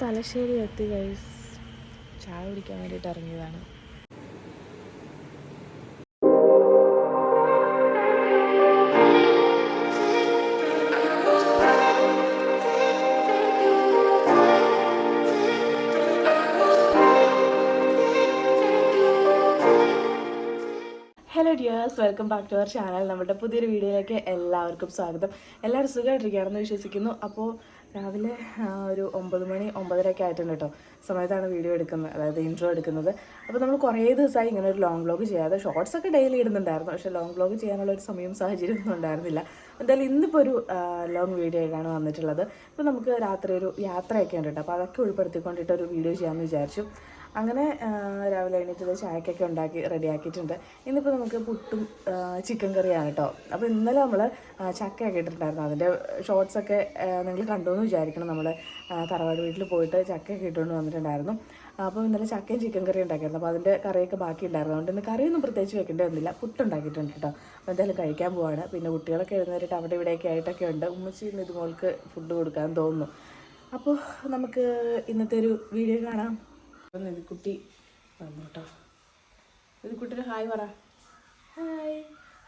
തലശ്ശേരി എത്തി ഗൈസ് ചായ കുടിക്കാൻ വേണ്ടിയിട്ട് ഇറങ്ങിയതാണ്. Hello dears welcome back to our channel നമ്മുടെ പുതിയൊരു വീഡിയോയിലേക്ക് എല്ലാവർക്കും സ്വാഗതം. എല്ലാവരും സുഖമായിട്ടിരിക്കുകയാണെന്ന് വിശ്വസിക്കുന്നു. അപ്പോൾ രാവിലെ ഒരു ഒമ്പത് മണി ഒമ്പതരയൊക്കെ ആയിട്ടുണ്ട് കേട്ടോ. സമയത്താണ് വീഡിയോ എടുക്കുന്നത് അതായത് ഇൻട്രോ എടുക്കുന്നത്. അപ്പോൾ നമ്മൾ കുറേ ദിവസമായി ഇങ്ങനെ ഒരു ലോങ് വ്ലോഗ് ചെയ്യാതെ ഷോർട്സ് ഒക്കെ ഡെയിലി ഇടുന്നുണ്ടായിരുന്നു പക്ഷേ ലോങ് വ്ലോഗ് ചെയ്യാനുള്ള ഒരു സമയം സാഹചര്യം ഒന്നും ഉണ്ടായിരുന്നില്ല. എന്തായാലും ഇന്നിപ്പോൾ ഒരു ലോങ് വീഡിയോ ആയിട്ടാണ് വന്നിട്ടുള്ളത്. ഇപ്പോൾ നമുക്ക് രാത്രി ഒരു യാത്രയൊക്കെ ഉണ്ട് കേട്ടോ. അപ്പോൾ അതൊക്കെ ഉൾപ്പെടുത്തിക്കൊണ്ടിട്ട് ഒരു വീഡിയോ ചെയ്യാമെന്ന് വിചാരിച്ചു. അങ്ങനെ രാവിലെ എണീറ്റത് ചായക്കൊക്കെ ഉണ്ടാക്കി റെഡിയാക്കിയിട്ടുണ്ട്. ഇന്നിപ്പോൾ നമുക്ക് പുട്ടും ചിക്കൻ കറിയാണ് കേട്ടോ അപ്പോൾ ഇന്നലെ നമ്മൾ ചക്കയൊക്കെ ഇട്ടിട്ടുണ്ടായിരുന്നു അതിന്റെ ഷോർട്സൊക്കെ നിങ്ങൾ കണ്ടു എന്ന് വിചാരിക്കണം നമ്മൾ തറവാട് വീട്ടിൽ പോയിട്ട് ചക്കയൊക്കെ ഇട്ടുകൊണ്ട് വന്നിട്ടുണ്ടായിരുന്നു. അപ്പോൾ ഇന്നലെ ചക്കയും ചിക്കൻ കറി ഉണ്ടാക്കിയിരുന്നു. അപ്പോൾ അതിന്റെ കറിയൊക്കെ ബാക്കി ഉണ്ടായിരുന്നു. അതുകൊണ്ട് ഇന്ന് കറിയൊന്നും പ്രത്യേകിച്ച് വെക്കേണ്ടി വന്നില്ല. പുട്ടുണ്ടാക്കിയിട്ടുണ്ട് കേട്ടോ അപ്പോൾ എന്തായാലും കഴിക്കാൻ പോവാണ്. പിന്നെ കുട്ടികളൊക്കെ എഴുന്നേറ്റ് അവിടെ ഇവിടെയൊക്കെ ആയിട്ടൊക്കെ ഉണ്ട്. ഉമ്മച്ചി ഇന്ന് ഇതുമോൾക്ക് ഫുഡ് കൊടുക്കാൻ തോന്നുന്നു. അപ്പോൾ നമുക്ക് ഇന്നത്തെ ഒരു വീഡിയോ കാണാം. അപ്പം നിധിക്കുട്ടി വന്നു കേട്ടോ ഹായ് പറ. ഹായ്.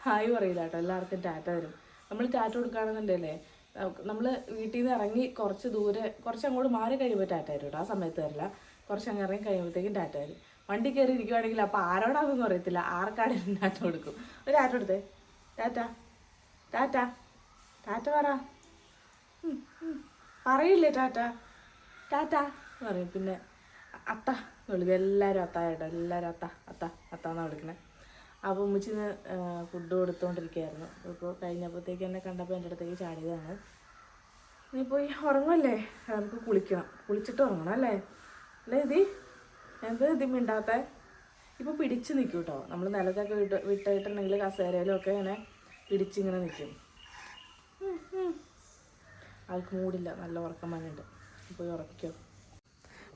ഹായ് പറയില്ല കേട്ടോ എല്ലാവർക്കും ടാറ്റ തരും. നമ്മൾ ടാറ്റ കൊടുക്കുകയാണെന്നുണ്ടല്ലേ നമ്മൾ വീട്ടിൽ നിന്ന് ഇറങ്ങി കുറച്ച് ദൂരെ കുറച്ച് അങ്ങോട്ട് മാറി കഴിയുമ്പോൾ ടാറ്റ തരും കേട്ടോ ആ സമയത്ത് തരില്ല. കുറച്ച് അങ്ങ് ഇറങ്ങി കഴിയുമ്പോഴത്തേക്കും ടാറ്റ തരും. വണ്ടി കയറി ഇരിക്കുവാണെങ്കിൽ അപ്പോൾ ആരോടാണെന്നൊന്നും അറിയത്തില്ല. ആർക്കാണെങ്കിലും ടാറ്റ കൊടുക്കും. ഒരു ടാറ്റ കൊടുത്തേ. ടാറ്റ. ടാറ്റ. ടാറ്റ പറ. പറയില്ലേ ടാറ്റ? ടാറ്റ. എന്ന് പറയും. പിന്നെ അത്ത. വിളിക്കും എല്ലാവരും അത്തായിട്ട് എല്ലാവരും അത്ത. അത്ത. അത്ത എന്നാണ് അപ്പോൾ ഉമ്മച്ചിന്ന് ഫുഡ് കൊടുത്തുകൊണ്ടിരിക്കുകയായിരുന്നു ഇപ്പോൾ കഴിഞ്ഞപ്പോഴത്തേക്ക് എന്നെ കണ്ടപ്പോൾ എന്റെ അടുത്തേക്ക് ചാടിയതാണ്. നീ പോയി ഉറങ്ങുമല്ലേ നമുക്ക് കുളിക്കണം. കുളിച്ചിട്ട് ഉറങ്ങണം അല്ലേ? അല്ലേ ഇതി എന്ത് ഇതി മിണ്ടാത്ത? ഇപ്പോൾ പിടിച്ച് നിൽക്കും കേട്ടോ നമ്മൾ നിലത്തൊക്കെ വിട്ട് വിട്ടിട്ടുണ്ടെങ്കിൽ കസേരയിലും ഒക്കെ ഇങ്ങനെ പിടിച്ചിങ്ങനെ നിൽക്കും. ആൾക്ക് മൂടില്ല. നല്ല ഉറക്കം വന്നിട്ടുണ്ട്. പോയി അപ്പോൾ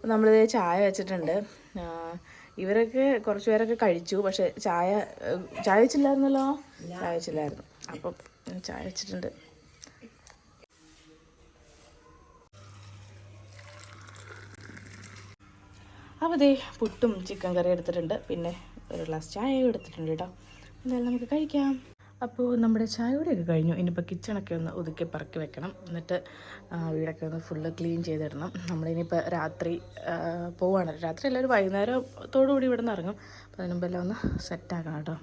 നമ്മളിത് ചായ വെച്ചിട്ടുണ്ട്. ഇവരൊക്കെ കുറച്ച് പേരൊക്കെ കഴിച്ചു. പക്ഷെ ചായ ചായ വെച്ചില്ലായിരുന്നല്ലോ? ചായ വെച്ചില്ലായിരുന്നു. അപ്പം ചായ വെച്ചിട്ടുണ്ട്. അപ്പോൾ ദേ പുട്ടും ചിക്കൻ കറി എടുത്തിട്ടുണ്ട്. പിന്നെ ഒരു ഗ്ലാസ് ചായയും എടുത്തിട്ടുണ്ട് കേട്ടോ. എന്തായാലും നമുക്ക് കഴിക്കാം. അപ്പോൾ നമ്മുടെ ചായ കൂടെയൊക്കെ കഴിഞ്ഞു. ഇനിയിപ്പോൾ കിച്ചണൊക്കെ ഒന്ന് ഒതുക്കി പറക്കി വെക്കണം. എന്നിട്ട് വീടൊക്കെ ഒന്ന് ഫുള്ള് ക്ലീൻ ചെയ്തിടണം. നമ്മളിനിയിപ്പോൾ രാത്രി പോവാണ്. രാത്രി എല്ലാവരും വൈകുന്നേരത്തോടു കൂടി ഇവിടെ നിന്ന് ഇറങ്ങും. അപ്പോൾ അതിനുമ്പെല്ലാം ഒന്ന് സെറ്റാക്കണം കേട്ടോ.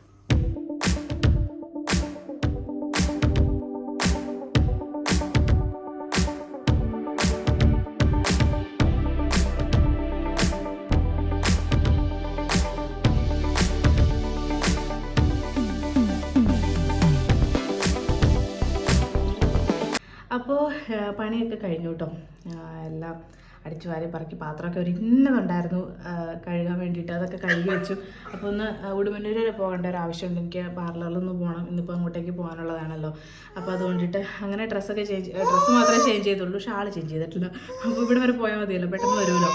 പണിയൊക്കെ കഴിഞ്ഞു കേട്ടോ എല്ലാം അടിച്ചു വാരി പറക്കി പാത്രമൊക്കെ ഒരു ഇന്നതുണ്ടായിരുന്നു കഴുകാൻ വേണ്ടിയിട്ട് അതൊക്കെ കഴുകി വെച്ചു. അപ്പോൾ ഒന്ന് ഉടുമ്പന്നൂർ വരെ പോകേണ്ട ഒരു ആവശ്യമുണ്ട്. എനിക്ക് പാർലറിലൊന്ന് പോകണം. ഇന്നിപ്പോൾ അങ്ങോട്ടേക്ക് പോകാനുള്ളതാണല്ലോ. അപ്പോൾ അതുകൊണ്ടിട്ട് അങ്ങനെ ഡ്രസ്സൊക്കെ ചേഞ്ച് ഡ്രസ്സ് മാത്രമേ ചേഞ്ച് ചെയ്തുള്ളൂ. ഷാൾ ചേഞ്ച് ചെയ്തിട്ടില്ല. അപ്പോൾ ഇവിടെ വരെ പോയാൽ മതിയല്ലോ. പെട്ടെന്ന് വരുമല്ലോ.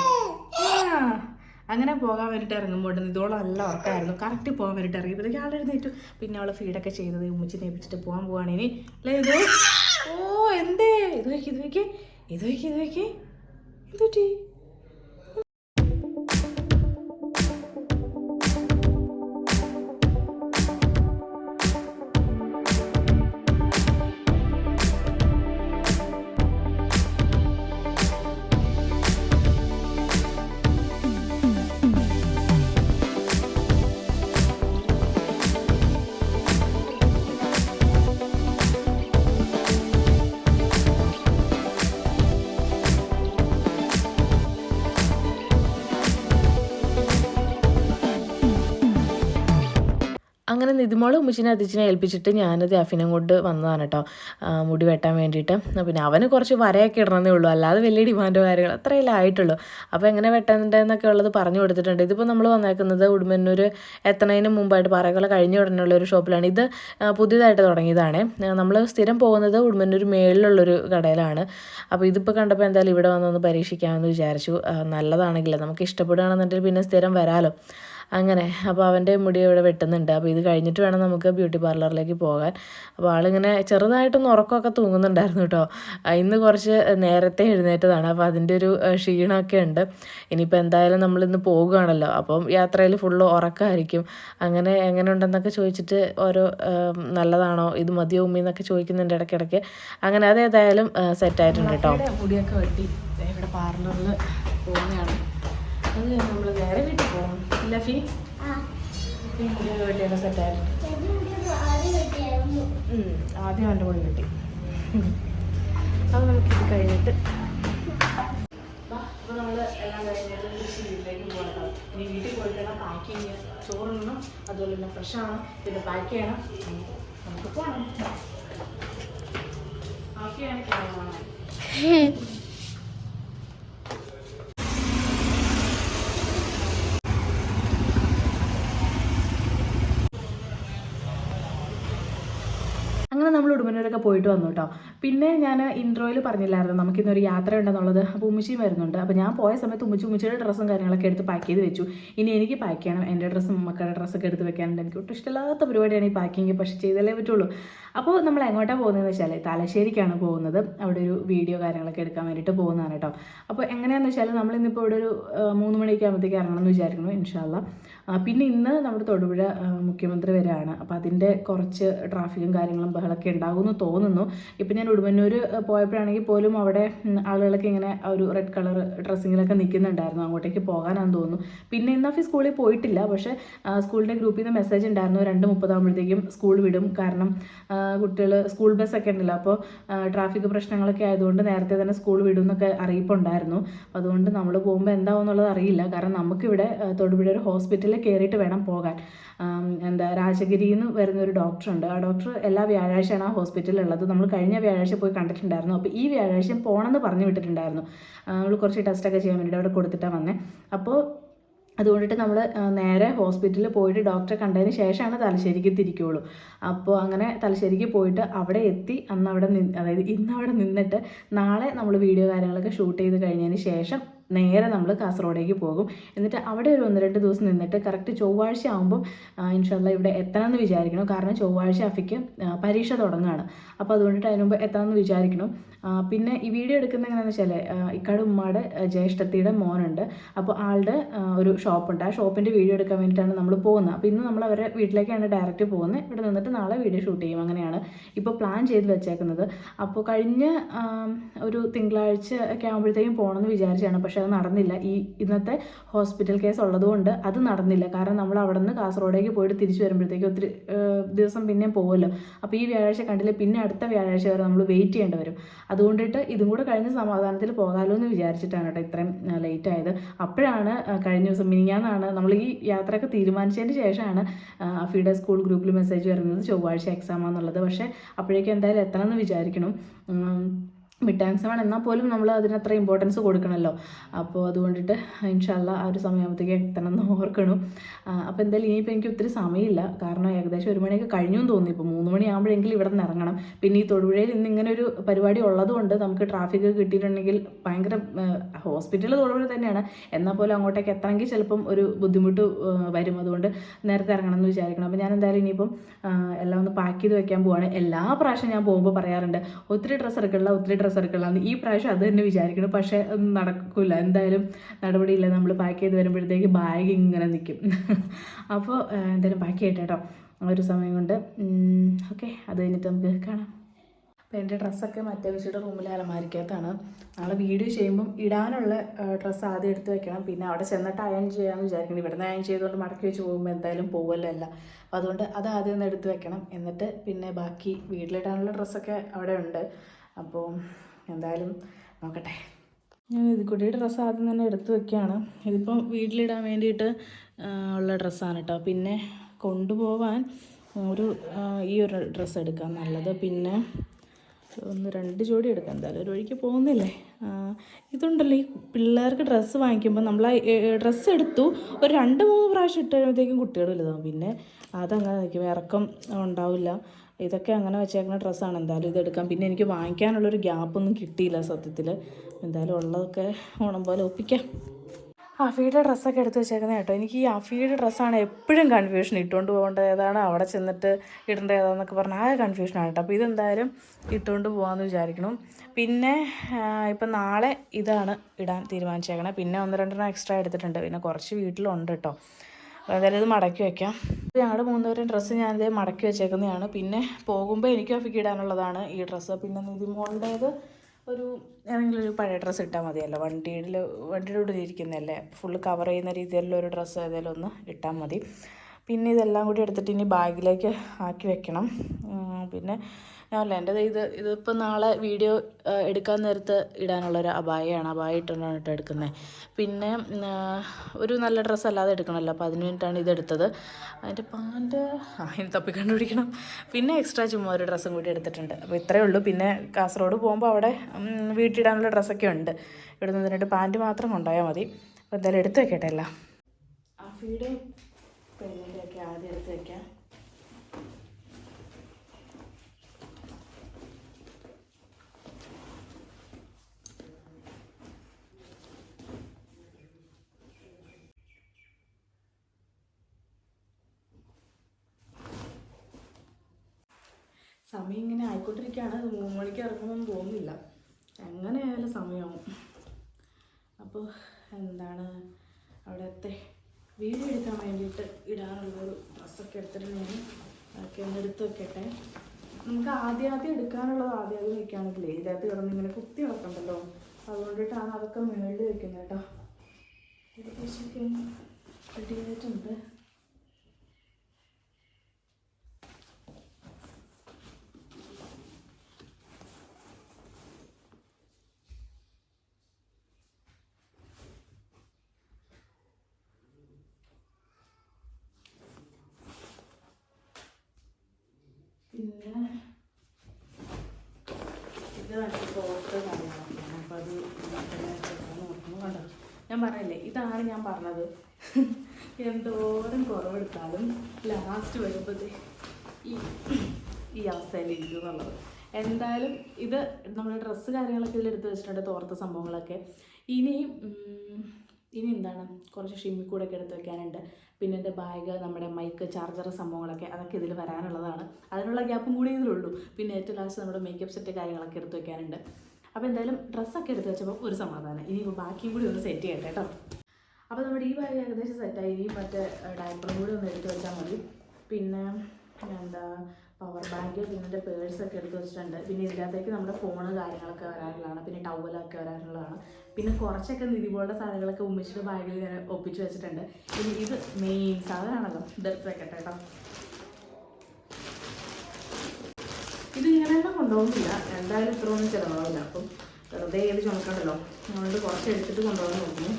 അങ്ങനെ പോകാൻ വേണ്ടിയിട്ട് ഇറങ്ങുമ്പോൾ ഇതോളം നല്ല ഉറക്കമായിരുന്നു. കറക്റ്റ് പോകാൻ വേണ്ടിയിട്ട് ഇറങ്ങിയപ്പോഴത്തേക്ക് ആളെഴുന്നേറ്റു. പിന്നെ അവളെ ഫീഡൊക്കെ ചെയ്തത് ഉമ്മച്ചി നേപ്പിച്ചിട്ട് പോകാൻ പോവാണ്. ഇനി അല്ലേ ഇത്? ഓ എന്തേ? ഇത് നോക്കി ഇത് നോക്കി. ഇത് നോക്കി ഇത് വയ്ക്ക് എന്ത് നിതിമോൾ ഉമ്മച്ചിനെ അതിച്ചിനെ ഏൽപ്പിച്ചിട്ട് ഞാനത് അഫിനും കൊണ്ട് വന്നതാണ് കേട്ടോ മുടി വെട്ടാൻ വേണ്ടിയിട്ട്. പിന്നെ അവന് കുറച്ച് വരയൊക്കെ ഇടണമെന്നേ ഉള്ളൂ. അല്ലാതെ വലിയ ഡിമാൻഡോ കാര്യങ്ങളോ അത്രയല്ലേ ആയിട്ടുള്ളൂ. അപ്പോൾ എങ്ങനെ വെട്ടേണ്ടതെന്നൊക്കെ ഉള്ളത് പറഞ്ഞു കൊടുത്തിട്ടുണ്ട്. ഇതിപ്പോൾ നമ്മൾ വന്നേക്കുന്നത് ഉടുമ്പന്നൂർ എത്തണതിന് മുമ്പായിട്ട് പാറകള കഴിഞ്ഞ ഉടനെയുള്ള ഒരു ഷോപ്പിലാണ്. ഇത് പുതിയതായിട്ട് തുടങ്ങിയതാണ്. നമ്മൾ സ്ഥിരം പോകുന്നത് ഉടുമ്പന്നൂർ മേളിലുള്ളൊരു കടയിലാണ്. അപ്പോൾ ഇതിപ്പോൾ കണ്ടപ്പോൾ എന്തായാലും ഇവിടെ വന്നൊന്ന് പരീക്ഷിക്കാമെന്ന് വിചാരിച്ചു. നല്ലതാണെങ്കിൽ നമുക്ക് ഇഷ്ടപ്പെടുകയാണെന്നുണ്ടെങ്കിൽ പിന്നെ സ്ഥിരം വരാമല്ലോ അങ്ങനെ. അപ്പോൾ അവന്റെ മുടി ഇവിടെ വെട്ടുന്നുണ്ട്. അപ്പോൾ ഇത് കഴിഞ്ഞിട്ട് വേണം നമുക്ക് ബ്യൂട്ടി പാർലറിലേക്ക് പോകാൻ. അപ്പോൾ ആളിങ്ങനെ ചെറുതായിട്ടൊന്ന് ഉറക്കമൊക്കെ തൂങ്ങുന്നുണ്ടായിരുന്നു കേട്ടോ. ഇന്ന് കുറച്ച് നേരത്തെ എഴുന്നേറ്റതാണ്. അപ്പോൾ അതിന്റെ ഒരു ക്ഷീണമൊക്കെ ഉണ്ട്. ഇനിയിപ്പോൾ എന്തായാലും നമ്മളിന്ന് പോകുകയാണല്ലോ. അപ്പം യാത്രയിൽ ഫുള്ള് ഉറക്കമായിരിക്കും. അങ്ങനെ എങ്ങനെ ഉണ്ടെന്നൊക്കെ ചോദിച്ചിട്ട് ഓരോ നല്ലതാണോ ഇത് മതിയോ ഉമ്മി എന്നൊക്കെ ചോദിക്കുന്നുണ്ട് ഇടയ്ക്കിടയ്ക്ക്. അങ്ങനെ അതേതായാലും സെറ്റായിട്ടുണ്ട് കേട്ടോ. മുടിയൊക്കെ വെട്ടി. ഇവിടെ പാർലറിൽ പോകുന്നതാണ്. അത് നമ്മൾ നേരെ വീട്ടിൽ ഇല്ല ഫീ? ഫീ മുടിയൊക്കെ വെട്ടിയൊക്കെ സെറ്റായിട്ടുണ്ട് ആദ്യം എന്റെ മുടി കിട്ടി. അത് നമുക്കിത് കഴിഞ്ഞിട്ട്. അപ്പോൾ നമ്മൾ എല്ലാം കഴിഞ്ഞിട്ട് വീട്ടിലേക്ക് പോകണം. ഇനി വീട്ടിൽ പോയിട്ടാണ് പാക്കിങ് ചോറുണ്ണണം അതുപോലെ തന്നെ ഫ്രഷ് ആവണം. പിന്നെ പാക്ക് ചെയ്യണം. നമുക്ക് പോകണം ആക്കിയാണ് ക്യാമറ അങ്ങനെ ഉടുമ്പന്നൂരൊക്കെ പോയിട്ട് വന്നു കേട്ടോ പിന്നെ ഞാൻ ഇൻട്രോയിൽ പറഞ്ഞില്ലായിരുന്നു നമുക്കിന്നൊരു യാത്ര ഉണ്ടെന്നുള്ളത്. അപ്പോൾ ഉമ്മച്ചിയും വരുന്നുണ്ട്. അപ്പോൾ ഞാൻ പോയ സമയത്ത് ഉമ്മച്ചി ഉമ്മച്ചിയുടെ ഡ്രസ്സും കാര്യങ്ങളൊക്കെ എടുത്ത് പാക്ക് ചെയ്ത് വെച്ചു. ഇനി എനിക്ക് പാക്ക് ചെയ്യണം. എന്റെ ഡ്രസ്സും മക്കളുടെ ഡ്രസ്സൊക്കെ എടുത്ത് വെക്കാനുണ്ട്. എനിക്ക് ഒട്ടും ഇഷ്ടമില്ലാത്ത പരിപാടിയാണ് ഈ പാക്കിങ് പക്ഷേ ചെയ്തല്ലേ പറ്റുള്ളൂ. അപ്പോൾ നമ്മൾ എങ്ങോട്ടാണ് പോകുന്നതെന്ന് വെച്ചാൽ തലശ്ശേരിക്കാണ് പോകുന്നത്. അവിടെ ഒരു വീഡിയോ കാര്യങ്ങളൊക്കെ എടുക്കാൻ വേണ്ടിയിട്ട് പോകുന്നതാണ് കേട്ടോ അപ്പോൾ എങ്ങനെയാണെന്ന് വെച്ചാൽ നമ്മളിന്നിപ്പോൾ ഇവിടെ ഒരു മൂന്ന് മണിയൊക്കെ ആകുമ്പോഴത്തേക്ക് ഇറങ്ങണം എന്ന് വിചാരിക്കുന്നു. ഇൻഷാല്ല പിന്നെ ഇന്ന് നമ്മുടെ തൊടുപുഴ മുഖ്യമന്ത്രി വരെയാണ് അപ്പോൾ അതിന്റെ കുറച്ച് ട്രാഫിക്കും കാര്യങ്ങളും ബഹളമൊക്കെ ഉണ്ടാകുമെന്ന് തോന്നുന്നു. ഇപ്പം ഞാൻ ഉടുമ്പന്നൂർ പോയപ്പോഴാണെങ്കിൽ പോലും അവിടെ ആളുകളൊക്കെ ഇങ്ങനെ ഒരു റെഡ് കളർ ഡ്രസ്സിങ്ങിലൊക്കെ നിൽക്കുന്നുണ്ടായിരുന്നു അങ്ങോട്ടേക്ക് പോകാനാന്ന് തോന്നുന്നു. പിന്നെ ഇന്ന് ഓഫീസ് സ്കൂളിൽ പോയിട്ടില്ല. പക്ഷേ സ്കൂളിന്റെ ഗ്രൂപ്പിൽ നിന്ന് മെസ്സേജ് ഉണ്ടായിരുന്നു. രണ്ട് മുപ്പതാകുമ്പോഴത്തേക്കും സ്കൂൾ വിടും. കാരണം കുട്ടികൾ സ്കൂൾ ബസ്സൊക്കെ ഉണ്ടല്ലോ. അപ്പോൾ ട്രാഫിക് പ്രശ്നങ്ങളൊക്കെ ആയതുകൊണ്ട് നേരത്തെ തന്നെ സ്കൂൾ വിടും എന്നൊക്കെ അറിയിപ്പുണ്ടായിരുന്നു അതുകൊണ്ട് നമ്മൾ പോകുമ്പോൾ എന്താവും എന്നുള്ളത് അറിയില്ല. കാരണം നമുക്കിവിടെ തൊടുപുഴ ഒരു ഹോസ്പിറ്റലിൽ കയറിയിട്ട് വേണം പോകാൻ. എന്താ രാജഗിരിയിൽ നിന്ന് വരുന്ന ഒരു ഡോക്ടറുണ്ട്. ആ ഡോക്ടർ എല്ലാ വ്യാഴാഴ്ചയാണ് ആ ഹോസ്പിറ്റലിൽ ഉള്ളത് നമ്മൾ കഴിഞ്ഞ വ്യാഴാഴ്ച പോയി കണ്ടിട്ടുണ്ടായിരുന്നു. അപ്പോൾ ഈ വ്യാഴാഴ്ച പോകണമെന്ന് പറഞ്ഞു വിട്ടിട്ടുണ്ടായിരുന്നു. നമ്മൾ കുറച്ച് ടെസ്റ്റൊക്കെ ചെയ്യാൻ വേണ്ടിയിട്ട് അവിടെ കൊടുത്തിട്ടാണ് വന്നത് അപ്പോൾ അതുകൊണ്ടിട്ട് നമ്മൾ നേരെ ഹോസ്പിറ്റലിൽ പോയിട്ട് ഡോക്ടറെ കണ്ടതിന് ശേഷമാണ് തലശ്ശേരിക്ക് തിരിക്കുകയുള്ളൂ അപ്പോൾ അങ്ങനെ തലശ്ശേരിക്ക് പോയിട്ട് അവിടെ എത്തി. അന്ന് അവിടെ നിന്ന് അതായത് ഇന്ന് അവിടെ നിന്നിട്ട് നാളെ നമ്മൾ വീഡിയോ കാര്യങ്ങളൊക്കെ ഷൂട്ട് ചെയ്ത് കഴിഞ്ഞതിന് ശേഷം നേരെ നമ്മൾ കാസർഗോഡേക്ക് പോകും. എന്നിട്ട് അവിടെ ഒരു ഒന്ന് രണ്ട് ദിവസം നിന്നിട്ട് കറക്റ്റ് ചൊവ്വാഴ്ച ആകുമ്പം ഇൻഷാല്ല ഇവിടെ എത്തണമെന്ന് വിചാരിക്കണം. കാരണം ചൊവ്വാഴ്ച അഫിക്ക് പരീക്ഷ തുടങ്ങുകയാണ് അപ്പോൾ അതുകൊണ്ടിട്ട് അതിന് മുമ്പ് എത്തണമെന്ന് വിചാരിക്കണം. പിന്നെ ഈ വീഡിയോ എടുക്കുന്ന എങ്ങനെയാണെന്ന് വെച്ചാൽ ഇക്കാട് ഉമ്മയുടെ ജ്യേഷ്ഠത്തിയുടെ മോനുണ്ട്. അപ്പോൾ ആളുടെ ഒരു ഷോപ്പുണ്ട്. ആ ഷോപ്പിന്റെ വീഡിയോ എടുക്കാൻ വേണ്ടിയിട്ടാണ് നമ്മൾ പോകുന്നത്. അപ്പോൾ ഇന്ന് നമ്മൾ അവരെ വീട്ടിലേക്കാണ് ഡയറക്റ്റ് പോകുന്നത്. ഇവിടെ നിന്നിട്ട് നാളെ വീഡിയോ ഷൂട്ട് ചെയ്യും. അങ്ങനെയാണ് ഇപ്പോൾ പ്ലാൻ ചെയ്ത് വെച്ചേക്കുന്നത്. അപ്പോൾ കഴിഞ്ഞ ഒരു തിങ്കളാഴ്ച ഒക്കെ ആകുമ്പോഴത്തേക്കും പോകണമെന്ന് വിചാരിച്ചാണ് പക്ഷേ അത് നടന്നില്ല. ഈ ഇന്നത്തെ ഹോസ്പിറ്റൽ കേസ് ഉള്ളതുകൊണ്ട് അത് നടന്നില്ല. കാരണം നമ്മൾ അവിടെ നിന്ന് കാസർഗോഡേക്ക് പോയിട്ട് തിരിച്ചു വരുമ്പോഴത്തേക്ക് ഒത്തിരി ദിവസം പിന്നെ പോകുമല്ലോ അപ്പോൾ ഈ വ്യാഴാഴ്ച കണ്ടില്ല പിന്നെ അടുത്ത വ്യാഴാഴ്ച വരെ നമ്മൾ വെയിറ്റ് ചെയ്യേണ്ടി വരും. അതുകൊണ്ടിട്ട് ഇതും കൂടെ കഴിഞ്ഞ സമാധാനത്തിൽ പോകാമല്ലോ എന്ന് വിചാരിച്ചിട്ടാണ് കേട്ടോ ഇത്രയും ലേറ്റ് ആയത്. അപ്പോഴാണ് കഴിഞ്ഞ ദിവസം മിനിങ്ങാന്നാണ് നമ്മൾ ഈ യാത്രയൊക്കെ തീരുമാനിച്ചതിന് ശേഷമാണ് അഫിയുടെ സ്കൂൾ ഗ്രൂപ്പിൽ മെസ്സേജ് വരുന്നത് ചൊവ്വാഴ്ച എക്സാം ആണെന്നുള്ളത്. പക്ഷേ അപ്പോഴേക്കും എന്തായാലും എത്തണം എന്ന് വിചാരിക്കണം. മിഡ് ടൈം എന്നാൽ പോലും നമ്മൾ അതിന് അത്ര ഇമ്പോർട്ടൻസ് കൊടുക്കണമല്ലോ അപ്പോൾ അതുകൊണ്ടിട്ട് ഇൻഷാല്ല ആ ഒരു സമയമാകുമ്പോഴത്തേക്ക് എത്തണം എന്ന് ഓർക്കണം അപ്പോൾ എന്തായാലും ഇനിയിപ്പോൾ എനിക്ക് ഒത്തിരി സമയമില്ല. കാരണം ഏകദേശം ഒരു മണിയൊക്കെ കഴിഞ്ഞു എന്ന് തോന്നി ഇപ്പോൾ മൂന്ന് മണിയാകുമ്പോഴെങ്കിലും ഇവിടെ നിന്ന് ഇറങ്ങണം. പിന്നെ ഈ തൊടുപുഴയിൽ ഇന്ന് ഇങ്ങനെ ഒരു പരിപാടി ഉള്ളതുകൊണ്ട് നമുക്ക് ട്രാഫിക് കിട്ടിയിട്ടുണ്ടെങ്കിൽ ഭയങ്കര ഹോസ്പിറ്റൽ തൊടുപുഴ തന്നെയാണ്. എന്നാൽ പോലും അങ്ങോട്ടേക്ക് എത്തണമെങ്കിൽ ചിലപ്പം ഒരു ബുദ്ധിമുട്ട് വരും. അതുകൊണ്ട് നേരത്തെ ഇറങ്ങണം എന്ന് വിചാരിക്കണം. അപ്പോൾ ഞാൻ എന്തായാലും ഇനിയിപ്പം എല്ലാം ഒന്ന് പാക്ക് ചെയ്ത് വെക്കാൻ പോവാണ്. എല്ലാ പ്രാവശ്യം ഞാൻ പോകുമ്പോൾ പറയാറുണ്ട് ഒത്തിരി ഡ്രസ്സ് എടുക്കില്ല ഒത്തിരി ഡ്രസ്സ് എന്ന് ഈ പ്രാവശ്യം അത് തന്നെ വിചാരിക്കണം. പക്ഷേ ഒന്നും നടക്കില്ല എന്തായാലും നടപടിയില്ല. നമ്മൾ പാക്ക് ചെയ്ത് വരുമ്പോഴത്തേക്ക് ബാഗ് ഇങ്ങനെ നിൽക്കും അപ്പോൾ എന്തായാലും പാക്ക് ചെയ്യട്ടെ കേട്ടോ. ഒരു സമയം കൊണ്ട്. ഓക്കെ അത് കഴിഞ്ഞിട്ട് നമുക്ക് കാണാം. അപ്പോൾ എന്റെ ഡ്രസ്സൊക്കെ മറ്റേ വെച്ചിട്ട് റൂമിൽ അലമാരിക്കകത്താണ്. നാളെ വീഡിയോ ചെയ്യുമ്പം ഇടാനുള്ള ഡ്രസ്സ് ആദ്യം എടുത്ത് വെക്കണം. പിന്നെ അവിടെ ചെന്നിട്ട് അയൺ ചെയ്യാമെന്ന് വിചാരിക്കണം. ഇവിടുന്ന് അയൺ ചെയ്തുകൊണ്ട് മടക്കി വെച്ച് പോകുമ്പോൾ എന്തായാലും പോകുമല്ലോ അല്ല അപ്പോൾ അതുകൊണ്ട് അത് ആദ്യം ഒന്ന് എടുത്ത് വെക്കണം. എന്നിട്ട് പിന്നെ ബാക്കി വീട്ടിലിടാനുള്ള ഡ്രസ്സൊക്കെ അവിടെ ഉണ്ട്. അപ്പോൾ എന്തായാലും നോക്കട്ടെ. ഞാൻ ഇത് കുട്ടിയുടെ ഡ്രസ്സ് ആദ്യം തന്നെ എടുത്ത് വെക്കുകയാണ്. ഇതിപ്പം വീട്ടിലിടാൻ വേണ്ടിയിട്ട് ഉള്ള ഡ്രസ്സാണ് കേട്ടോ. പിന്നെ കൊണ്ടുപോവാൻ ഒരു ഈ ഒരു ഡ്രസ്സ് എടുക്കാൻ നല്ലത് പിന്നെ ഒന്ന് രണ്ട് ജോഡി എടുക്കാം. എന്തായാലും ഒരു വഴിക്ക് പോകുന്നില്ലേ? ഇതുണ്ടല്ലോ ഈ പിള്ളേർക്ക് ഡ്രസ്സ് വാങ്ങിക്കുമ്പോൾ നമ്മൾ ആ ഡ്രസ്സ് എടുത്തു ഒരു രണ്ട് മൂന്ന് പ്രാവശ്യം ഇട്ട് കഴിയുമ്പോഴത്തേക്കും കുട്ടികൾ വലുതാവും. പിന്നെ അതങ്ങനെ നിൽക്കും. ഇറക്കം ഉണ്ടാവില്ല. ഇതൊക്കെ അങ്ങനെ വെച്ചേക്കുന്ന ഡ്രസ്സാണ്. എന്തായാലും ഇതെടുക്കാം പിന്നെ എനിക്ക് വാങ്ങിക്കാനുള്ളൊരു ഗ്യാപ്പൊന്നും കിട്ടിയില്ല സത്യത്തിൽ എന്തായാലും ഉള്ളതൊക്കെ ഓണം പോലെ ഒപ്പിക്കാം. അഫിയുടെ ഡ്രസ്സൊക്കെ എടുത്ത് വെച്ചേക്കുന്നത് കേട്ടോ. എനിക്ക് ഈ അഫിയുടെ ഡ്രസ്സാണ് എപ്പോഴും കൺഫ്യൂഷൻ ഇട്ടുകൊണ്ട് പോകേണ്ടത്. ഏതാണ് അവിടെ ചെന്നിട്ട് ഇടേണ്ടത് ഏതാണെന്നൊക്കെ പറഞ്ഞാൽ ആ കൺഫ്യൂഷനാണ് കേട്ടോ. അപ്പോൾ ഇതെന്തായാലും ഇട്ടുകൊണ്ട് പോകാമെന്ന് വിചാരിക്കണം പിന്നെ ഇപ്പം നാളെ ഇതാണ് ഇടാൻ തീരുമാനിച്ചേക്കണേ. പിന്നെ ഒന്ന് രണ്ടെണ്ണം എക്സ്ട്രാ എടുത്തിട്ടുണ്ട്. പിന്നെ കുറച്ച് വീട്ടിലുണ്ട് കേട്ടോ. എന്തായാലും ഇത് മടക്കി വെക്കാം. ഞങ്ങളുടെ മൂന്നുപേരും ഡ്രസ്സ് ഞാനിത് മടക്കി വെച്ചേക്കുന്നതാണ്. പിന്നെ പോകുമ്പോൾ എനിക്ക് ഒഫിക്ക് ഇടാനുള്ളതാണ് ഈ ഡ്രസ്സ് പിന്നെ നിതിമോളുടേത് ഒരു ഏതെങ്കിലും ഒരു പഴയ ഡ്രസ്സ് ഇട്ടാൽ മതിയല്ലോ. വണ്ടിയിൽ വണ്ടിയുടെ ഉള്ളിൽ ഇരിക്കുന്നതല്ലേ? ഫുള്ള് കവർ ചെയ്യുന്ന രീതിയിലുള്ള ഒരു ഡ്രസ്സ് ഏതെങ്കിലും ഒന്ന് ഇട്ടാൽ മതി. പിന്നെ ഇതെല്ലാം കൂടി എടുത്തിട്ട് ഇനി ബാഗിലേക്ക് ആക്കി വെക്കണം. പിന്നെ ഞാനല്ല എന്റെ ഇത് ഇതിപ്പോൾ നാളെ വീഡിയോ എടുക്കാൻ നേരത്ത് ഇടാനുള്ളൊരു അബായയാണ് അബായ ഇട്ടുകൊണ്ടാണ് കേട്ടോ എടുക്കുന്നത് പിന്നെ ഒരു നല്ല ഡ്രസ്സ് അല്ലാതെ എടുക്കണമല്ലോ. അപ്പോൾ അതിന് വേണ്ടിയിട്ടാണ് ഇതെടുത്തത് അതിന്റെ പാന്റ് ആ ഇനി തപ്പി കണ്ടുപിടിക്കണം. പിന്നെ എക്സ്ട്രാ ചുമ്മാ ഒരു ഡ്രസ്സും കൂടി എടുത്തിട്ടുണ്ട്. അപ്പോൾ ഇത്രയേ ഉള്ളൂ. പിന്നെ കാസർഗോഡ് പോകുമ്പോൾ അവിടെ വീട്ടിലിടാനുള്ള ഡ്രസ്സൊക്കെ ഉണ്ട്. ഇവിടെ നിന്ന് പാന്റ് മാത്രം കൊണ്ടുപോയാൽ മതി. അപ്പോൾ എന്തായാലും എടുത്ത് വെക്കട്ടെ എല്ലാം. ഫീഡ് പെണ്ണിന്റെയൊക്കെ ആദ്യം എടുത്ത് വെക്കാം. സമയം ഇങ്ങനെ ആയിക്കൊണ്ടിരിക്കുകയാണ്. അത് മൂന്ന് മണിക്ക് ഇറങ്ങുമെന്ന് തോന്നുന്നില്ല എങ്ങനെയായാലും സമയമാവും. അപ്പോൾ എന്താണ് അവിടുത്തെ വീഡിയോ എടുക്കാൻ വേണ്ടിയിട്ട് ഇടാനുള്ളൊരു ഡ്രസ്സൊക്കെ എടുത്തിട്ട് ഞാൻ. അതൊക്കെ ഒന്ന് എടുത്ത് വെക്കട്ടെ. നമുക്ക് ആദ്യം ആദ്യം എടുക്കാനുള്ളത് ആദ്യം ആദ്യം വെക്കുകയാണെങ്കിലേ ഇതിനകത്ത് കിടന്ന് ഇങ്ങനെ കുത്തി കിടക്കണ്ടല്ലോ. അതുകൊണ്ടിട്ടാണ് അതൊക്കെ മേളിൽ വെക്കുന്നത് കേട്ടോ. ഏകദേശമൊക്കെ റെഡി ആയിട്ടുണ്ട്. ഞാൻ പറഞ്ഞില്ലേ ഇതാണ് ഞാൻ പറഞ്ഞത്. എന്തോരം കുറവെടുത്താലും ലാസ്റ്റ് വരുമ്പോഴത്തേ ഈ ഈ അവസ്ഥയിലിരിക്കും എന്നുള്ളത്. എന്തായാലും ഇത് നമ്മുടെ ഡ്രസ്സ് കാര്യങ്ങളൊക്കെ ഇതിലെടുത്ത് വെച്ചിട്ടുണ്ട് തോർത്ത സംഭവങ്ങളൊക്കെ. ഇനി ഇനി എന്താണ്? കുറച്ച് ഷിമ്മി കൂടെ ഒക്കെ എടുത്ത് വെക്കാനുണ്ട്. പിന്നെ എന്റെ ബാഗ് നമ്മുടെ മൈക്ക് ചാർജർ സംഭവങ്ങളൊക്കെ അതൊക്കെ ഇതിൽ വരാനുള്ളതാണ്. അതിനുള്ള ഗ്യാപ്പും കൂടി ഇതിലുള്ളൂ. പിന്നെ ഏറ്റവും ലാസ്റ്റ് നമ്മുടെ മേക്കപ്പ് സെറ്റ് കാര്യങ്ങളൊക്കെ എടുത്ത് വെക്കാനുണ്ട്. അപ്പോൾ എന്തായാലും ഡ്രസ്സൊക്കെ എടുത്ത് വെച്ചപ്പോൾ ഒരു സമാധാനം. ഇനി ബാക്കിയും കൂടി ഒന്ന് സെറ്റ് ചെയ്യട്ടെ കേട്ടോ. അപ്പോൾ നമ്മുടെ ഈ ബാഗ് ഏകദേശം സെറ്റായി ഇനി മറ്റേ ഡയപ്പറും കൂടി ഒന്ന് എടുത്ത് വെച്ചാൽ മതി. പിന്നെ എന്താ പവർ ബാങ്ക് പിന്നെ എന്റെ പേഴ്സൊക്കെ എടുത്ത് വെച്ചിട്ടുണ്ട്. പിന്നെ ഇതിനകത്തേക്ക് നമ്മുടെ ഫോണ് കാര്യങ്ങളൊക്കെ വരാനുള്ളതാണ് പിന്നെ ടവലൊക്കെ വരാനുള്ളതാണ് പിന്നെ കുറച്ചൊക്കെ നിധി നിധിപോളുടെ സാധനങ്ങളൊക്കെ ഉമ്മിച്ചിട്ട് ബാഗിൽ ഞാൻ ഒപ്പിച്ച് വെച്ചിട്ടുണ്ട്. ഇനി ഇത് മെയിൻ സാധനമാണല്ലോ ഇതെടുത്ത് വെക്കട്ടെ കേട്ടോ ഇങ്ങനെ തന്നെ കൊണ്ടുപോകുന്നില്ല. എന്തായാലും ഇത്ര ഒന്നും ചിലവാവില്ല. അപ്പം വെറുതെ ഏത് ചുമക്കണ്ടല്ലോ. അതുകൊണ്ട് കുറച്ച് എടുത്തിട്ട് കൊണ്ടുപോകാൻ നോക്കുന്നു.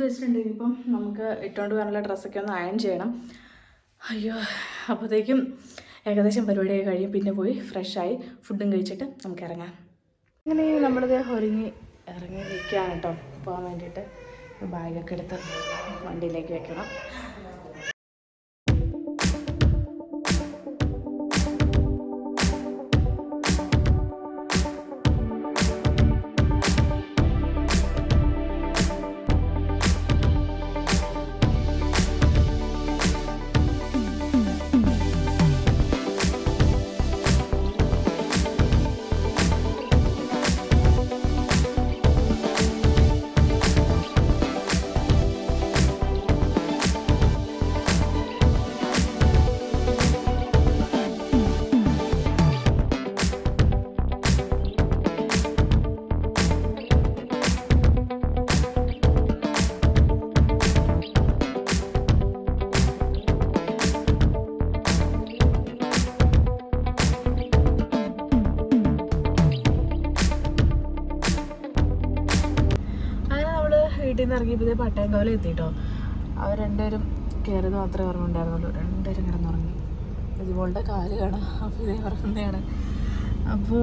എടുത്തു വെച്ചിട്ടുണ്ട്. ഇനിയിപ്പം നമുക്ക് ഇട്ടുകൊണ്ട് പോകാനുള്ള ഡ്രസ്സൊക്കെ ഒന്ന് അയൺ ചെയ്യണം. അയ്യോ അപ്പോഴത്തേക്കും ഏകദേശം പരിപാടിയൊക്കെ കഴിയും പിന്നെ പോയി ഫ്രഷായി ഫുഡും കഴിച്ചിട്ട് നമുക്ക് ഇറങ്ങാം. അങ്ങനെ നമ്മളിത് ഒരുങ്ങി ഇറങ്ങി നിൽക്കുകയാണ് കേട്ടോ. പോകാൻ വേണ്ടിയിട്ട് ബാഗൊക്കെ എടുത്ത് വണ്ടിയിലേക്ക് വെക്കണം. അങ്ങനെ എത്തിയിട്ടോ അവർ രണ്ടുപേരും കയറിയത് മാത്രമേ ഓർമ്മ ഉണ്ടായിരുന്നുള്ളൂ രണ്ടുപേരും കിടന്നുറങ്ങി. ഇതുപോളുടെ കാൽ കാണാം അപ്പോൾ ഇതേ ഉറങ്ങുന്നതാണ് അപ്പോൾ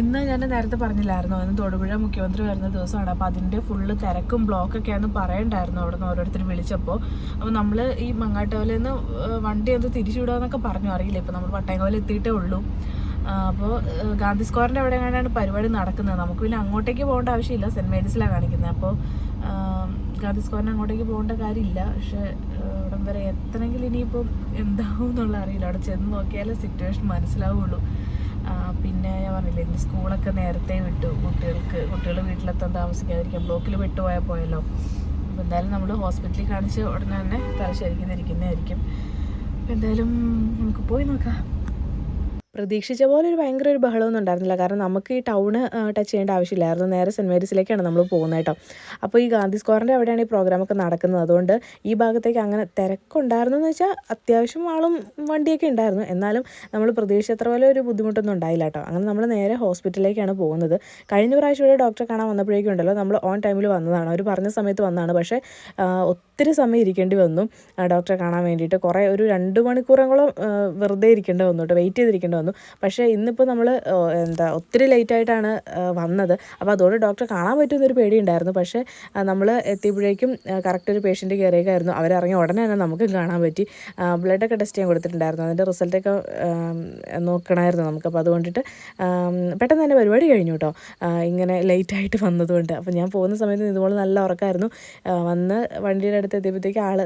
ഇന്ന് ഞാൻ നേരത്തെ പറഞ്ഞില്ലായിരുന്നു? അന്ന് തൊടുപുഴ മുഖ്യമന്ത്രി വരുന്ന ദിവസമാണ്. അപ്പോൾ അതിന്റെ ഫുള്ള് തിരക്കും ബ്ലോക്കൊക്കെയാണെന്ന് പറയണ്ടായിരുന്നു അവിടെ നിന്ന് ഓരോരുത്തർ വിളിച്ചപ്പോൾ അപ്പോൾ നമ്മൾ ഈ മങ്ങാട്ടോലിൽ നിന്ന് വണ്ടി ഒന്ന് തിരിച്ചുവിടാമെന്നൊക്കെ പറഞ്ഞു. അറിയില്ല? ഇപ്പോൾ നമ്മൾ പട്ടയംകോല എത്തിയിട്ടേ ഉള്ളൂ. അപ്പോൾ ഗാന്ധി സ്ക്വയറിന്റെ അവിടെ എങ്ങനെയാണ് പരിപാടി നടക്കുന്നത്? നമുക്ക് പിന്നെ അങ്ങോട്ടേക്ക് പോകേണ്ട ആവശ്യമില്ല. സെന്റ് മേരീസിലാണ് കാണിക്കുന്നത്. അപ്പോൾ ഗാന്ധി സ്ക്വയറിന് അങ്ങോട്ടേക്ക് പോകേണ്ട കാര്യമില്ല. പക്ഷേ അവിടം വരെ എത്തണമെങ്കിൽ ഇനിയിപ്പം എന്താവും എന്നുള്ള അറിയില്ല. അവിടെ ചെന്ന് നോക്കിയാലേ സിറ്റുവേഷൻ മനസ്സിലാവുള്ളൂ. പിന്നെ ഞാൻ പറഞ്ഞില്ലേ ഇന്ന് സ്കൂളൊക്കെ നേരത്തെ വിട്ടു. കുട്ടികൾക്ക് കുട്ടികൾ വീട്ടിലെത്താൻ താമസിക്കാതിരിക്കാൻ ബ്ലോക്കിൽ വിട്ടുപോയാൽ പോയല്ലോ. അപ്പോൾ എന്തായാലും നമ്മൾ ഹോസ്പിറ്റലിൽ കാണിച്ച് ഉടനെ തന്നെ തലശ്ശേരിക്കുന്നിരിക്കുന്നതായിരിക്കും അപ്പോൾ എന്തായാലും നമുക്ക് പോയി നോക്കാം. പ്രതീക്ഷിച്ച പോലെ ഒരു ഭയങ്കര ഒരു ബഹളമൊന്നും ഉണ്ടായിരുന്നില്ല. കാരണം നമുക്ക് ഈ ടൗണ് ടച്ച് ചെയ്യേണ്ട ആവശ്യമില്ലായിരുന്നു. നേരെ സെന്റ് മേരീസിലേക്കാണ് നമ്മൾ പോകുന്നത് കേട്ടോ. അപ്പോൾ ഈ ഗാന്ധി സ്ക്വയറിന്റെ അവിടെയാണ് ഈ പ്രോഗ്രാമൊക്കെ നടക്കുന്നത്. അതുകൊണ്ട് ഈ ഭാഗത്തേക്ക് അങ്ങനെ തിരക്കുണ്ടായിരുന്നു എന്ന് വെച്ചാൽ അത്യാവശ്യം ആളും വണ്ടിയൊക്കെ ഉണ്ടായിരുന്നു. എന്നാലും നമ്മൾ പ്രതീക്ഷിച്ചത്ര പോലെ ഒരു ബുദ്ധിമുട്ടൊന്നും ഉണ്ടായില്ല കേട്ടോ. അങ്ങനെ നമ്മൾ നേരെ ഹോസ്പിറ്റലിലേക്കാണ് പോകുന്നത്. കഴിഞ്ഞ പ്രാവശ്യം ഇവിടെ ഡോക്ടറെ കാണാൻ വന്നപ്പോഴേക്കും ഉണ്ടല്ലോ നമ്മൾ ഓൺ ടൈമിൽ വന്നതാണ്. അവർ പറഞ്ഞ സമയത്ത് വന്നതാണ്. പക്ഷേ ഒത്തിരി സമയം ഇരിക്കേണ്ടി വന്നു. ഡോക്ടറെ കാണാൻ വേണ്ടിയിട്ട് കുറേ ഒരു രണ്ട് മണിക്കൂറോളം വെറുതെ ഇരിക്കേണ്ടി വന്നു കേട്ടോ. വെയിറ്റ് ചെയ്തിരിക്കേണ്ടി വന്നു. പക്ഷേ ഇന്നിപ്പോൾ നമ്മൾ എന്താ ഒത്തിരി ലേറ്റായിട്ടാണ് വന്നത്. അപ്പോൾ അതുകൊണ്ട് ഡോക്ടറെ കാണാൻ പറ്റുമെന്നൊരു പേടിയുണ്ടായിരുന്നു. പക്ഷേ നമ്മൾ എത്തിയപ്പോഴേക്കും കറക്റ്റ് ഒരു പേഷ്യന്റ് കയറിയേക്കായിരുന്നു. അവരിറങ്ങിയ ഉടനെ തന്നെ നമുക്ക് കാണാൻ പറ്റി. ബ്ലഡൊക്കെ ടെസ്റ്റ് ചെയ്യാൻ കൊടുത്തിട്ടുണ്ടായിരുന്നു. അതിന്റെ റിസൾട്ടൊക്കെ നോക്കണമായിരുന്നു നമുക്ക്. അപ്പോൾ അതുകൊണ്ടിട്ട് പെട്ടെന്ന് തന്നെ പരിപാടി കഴിഞ്ഞു കേട്ടോ. ഇങ്ങനെ ലേറ്റായിട്ട് വന്നതുകൊണ്ട്. അപ്പോൾ ഞാൻ പോകുന്ന സമയത്ത് ഇതുപോലെ നല്ല ഉറക്കമായിരുന്നു. വന്ന് വണ്ടിയുടെ അടുത്ത് എത്തിയപ്പോഴത്തേക്ക് ആൾ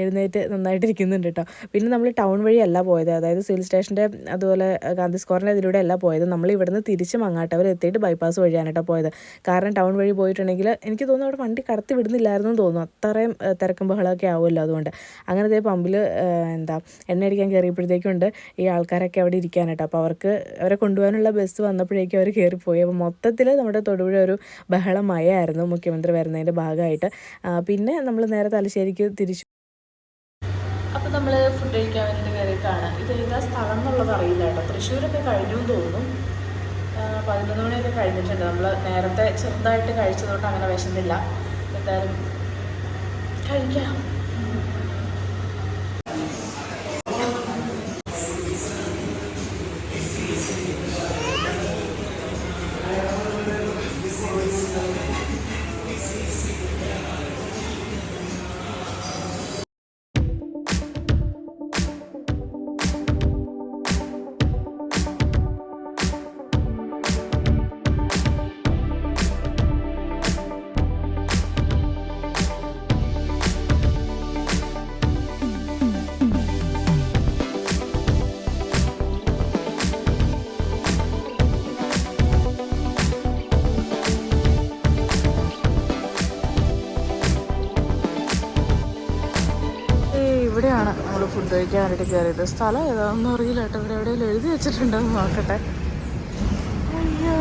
എഴുന്നേറ്റ് നന്നായിട്ട് ഇരിക്കുന്നുണ്ട് കേട്ടോ പിന്നെ നമ്മൾ ടൗൺ വഴിയല്ല പോയത്. അതായത് സിവിൽ സ്റ്റേഷന്റെ അതുപോലെ ഗാന്ധി സ്ക്വയറിന്റെ ഇതിലൂടെ അല്ല പോയത്. നമ്മൾ ഇവിടുന്ന് തിരിച്ച് മങ്ങാട്ടവർ എത്തിയിട്ട് ബൈപ്പാസ് വഴിയാണ് കേട്ടോ പോയത്. കാരണം ടൗൺ വഴി പോയിട്ടുണ്ടെങ്കിൽ എനിക്ക് തോന്നുന്നു അവിടെ വണ്ടി കടത്തി വിടുന്നില്ലായിരുന്നു തോന്നുന്നു. അത്രയും തിരക്കും ബഹളമൊക്കെ ആവുമല്ലോ അതുകൊണ്ട്. അങ്ങനത്തെ പമ്പിൽ എന്താ എണ്ണ അടിക്കാൻ കയറിയപ്പോഴത്തേക്കുണ്ട് ഈ ആൾക്കാരൊക്കെ അവിടെ ഇരിക്കാൻ കേട്ടോ അപ്പോൾ അവർക്ക് അവരെ കൊണ്ടുപോകാനുള്ള ബസ് വന്നപ്പോഴേക്കും അവർ കയറിപ്പോയി അപ്പോൾ മൊത്തത്തിൽ നമ്മുടെ തൊടുപുഴ ഒരു ബഹളമയായിരുന്നു മുഖ്യമന്ത്രി വരുന്നതിന്റെ ഭാഗമായിട്ട്. പിന്നെ നമ്മൾ നേരെ തലശ്ശേരിക്ക് തിരിച്ചു. അപ്പോൾ നമ്മൾ ഫുഡ് കഴിക്കാൻ കയറിയിട്ടാണ് ഇത് ഏതാ സ്ഥലം എന്നുള്ളത് അറിയില്ല കേട്ടോ. തൃശ്ശൂരൊക്കെ കഴിഞ്ഞു തോന്നുന്നു. പതിനൊന്ന് മണിയൊക്കെ കഴിഞ്ഞിട്ടുണ്ട്. നമ്മൾ നേരത്തെ ചെറുതായിട്ട് കഴിച്ചതുകൊണ്ട് അങ്ങനെ വിശന്നില്ല. എന്തായാലും കഴിക്കാം. കഴിക്കാൻ വേണ്ടിയിട്ട് കയറിയത്. സ്ഥലം ഏതാണെന്ന് അറിയില്ല കേട്ടോ. ഇവിടെ എവിടെയെങ്കിലും എഴുതി വെച്ചിട്ടുണ്ടെന്ന് നോക്കട്ടെ. അയ്യോ.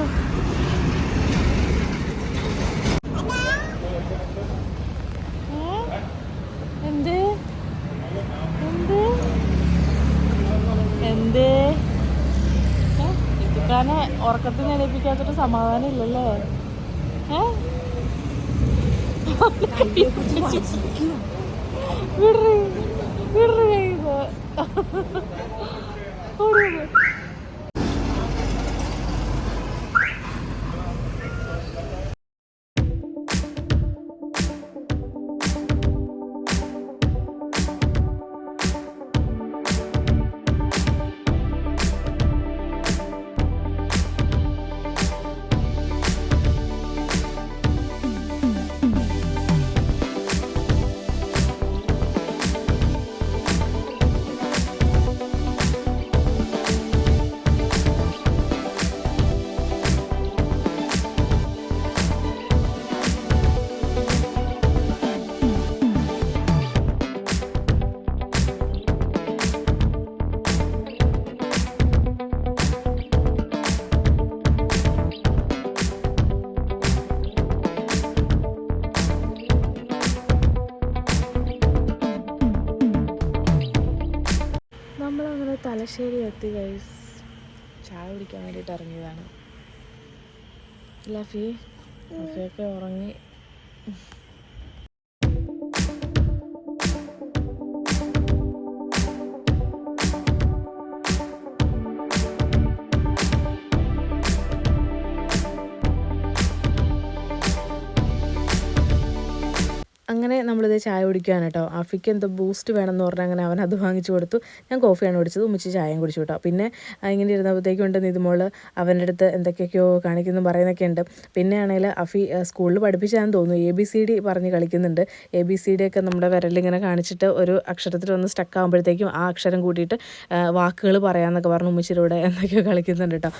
എന്ത്? എന്ത്? എന്ത്? ഉറക്കത്തിന് എണീപ്പിക്കാത്തൊരു സമാധാനം ഇല്ലല്ലേ. ഏ? വിടറി 그러네 이거. 호르 എത്തി ഗൈസ് ചായ കുടിക്കാൻ വേണ്ടിയിട്ട് ഇറങ്ങിയതാണ്. ലഫി ലഫിയൊക്കെ ഉറങ്ങി. അങ്ങനെ നമ്മളിത് ചായ കുടിക്കുകയാണ് കേട്ടോ. അഫിക്ക് എന്തോ ബൂസ്റ്റ് വേണമെന്ന് പറഞ്ഞാൽ അങ്ങനെ അവൻ അത് വാങ്ങിച്ചു കൊടുത്തു. ഞാൻ കോഫിയാണ് കുടിച്ചത്. ഉമ്മിച്ച് ചായയും കുടിച്ചു കേട്ടോ. പിന്നെ ഇങ്ങനെ ഇരുന്നപ്പോഴത്തേക്കും ഉണ്ട് നിതുമോൾ അവന്റെ അടുത്ത് എന്തൊക്കെയൊക്കെയോ കാണിക്കുന്നു പറയുന്നൊക്കെ ഉണ്ട്. പിന്നെ ആണെങ്കിൽ അഫി സ്കൂളിൽ പഠിപ്പിച്ചാന്ന് തോന്നുന്നു. എ ബി സി ഡി പറഞ്ഞ് കളിക്കുന്നുണ്ട്. എ ബി സി ഡി ഒക്കെ നമ്മുടെ വിരലിങ്ങനെ കാണിച്ചിട്ട് ഒരു അക്ഷരത്തിൽ ഒന്ന് സ്റ്റക്ക് ആകുമ്പോഴത്തേക്കും ആ അക്ഷരം കൂട്ടിയിട്ട് വാക്കുകൾ പറയാമെന്നൊക്കെ പറഞ്ഞു ഉമ്മച്ചിലൂടെ എന്തൊക്കെയോ കളിക്കുന്നുണ്ട് കേട്ടോ.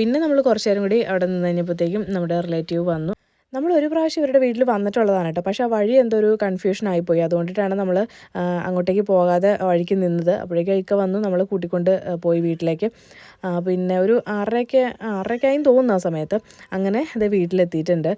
പിന്നെ നമ്മൾ കുറച്ച് നേരം കൂടി അവിടെ നിന്ന് കഴിഞ്ഞപ്പോഴത്തേക്കും നമ്മുടെ റിലേറ്റീവ് വന്നു. നമ്മൾ ഒരു പ്രാവശ്യം ഇവരുടെ വീട്ടിൽ വന്നിട്ടുള്ളതാണ് കേട്ടോ. പക്ഷേ ആ വഴി എന്തോ ഒരു കൺഫ്യൂഷൻ ആയിപ്പോയി. അതുകൊണ്ടിട്ടാണ് നമ്മൾ അങ്ങോട്ടേക്ക് പോകാതെ വഴിക്ക് നിന്നത്. അപ്പോഴേക്കും ഇക്ക വന്നു നമ്മൾ കൂട്ടിക്കൊണ്ട് പോയി വീട്ടിലേക്ക്. പിന്നെ ഒരു ആറരയ്ക്ക് ആറരയ്ക്കായും തോന്നുന്നു ആ സമയത്ത്. അങ്ങനെ അത് വീട്ടിലെത്തിയിട്ടുണ്ട്.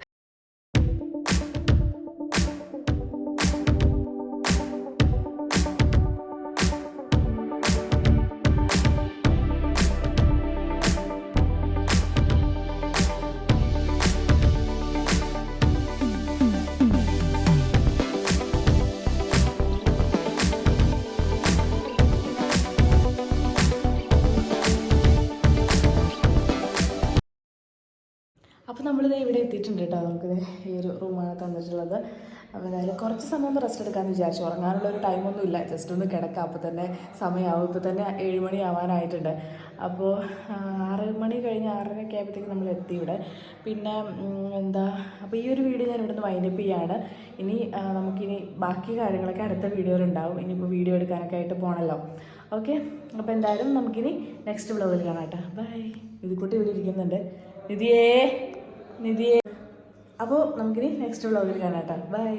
അപ്പോൾ നമ്മളിത് ഇവിടെ എത്തിയിട്ടുണ്ട് കേട്ടോ. നമുക്കിത് ഈ ഒരു റൂമാണ് തന്നിട്ടുള്ളത്. അപ്പോൾ എന്തായാലും കുറച്ച് സമയം ഒന്ന് റെസ്റ്റ് എടുക്കാമെന്ന് വിചാരിച്ചു. ഉറങ്ങാനുള്ള ഒരു ടൈമൊന്നും ഇല്ല. ജസ്റ്റ് ഒന്ന് കിടക്കാം. അപ്പോൾ തന്നെ സമയമാവും ഇപ്പോൾ തന്നെ ഏഴ് മണി ആവാനായിട്ടുണ്ട്. അപ്പോൾ ആറ് മണി കഴിഞ്ഞ് ആറരയൊക്കെ ആയപ്പോഴത്തേക്ക് നമ്മൾ എത്തി ഇവിടെ. പിന്നെ എന്താ അപ്പോൾ ഈ ഒരു വീഡിയോ ഞാൻ ഇവിടുന്ന് വൈൻഡപ്പ് ചെയ്യാണ്. ഇനി നമുക്കിനി ബാക്കി കാര്യങ്ങളൊക്കെ അടുത്ത വീഡിയോയിൽ ഉണ്ടാവും. ഇനിയിപ്പോൾ വീഡിയോ എടുക്കാനൊക്കെ ആയിട്ട് പോകണമല്ലോ ഓക്കെ അപ്പോൾ എന്തായാലും നമുക്കിനി നെക്സ്റ്റ് വ്ളോഗിൽ കാണാം കേട്ടോ. ബൈ ഇത് കൂട്ടി ഇവിടെ ഇരിക്കുന്നുണ്ട്. നിധിയേ നിധിയേ. അപ്പോൾ നമുക്കിനി നെക്സ്റ്റ് വ്ലോഗിൽ കാണാം കേട്ടോ. ബൈ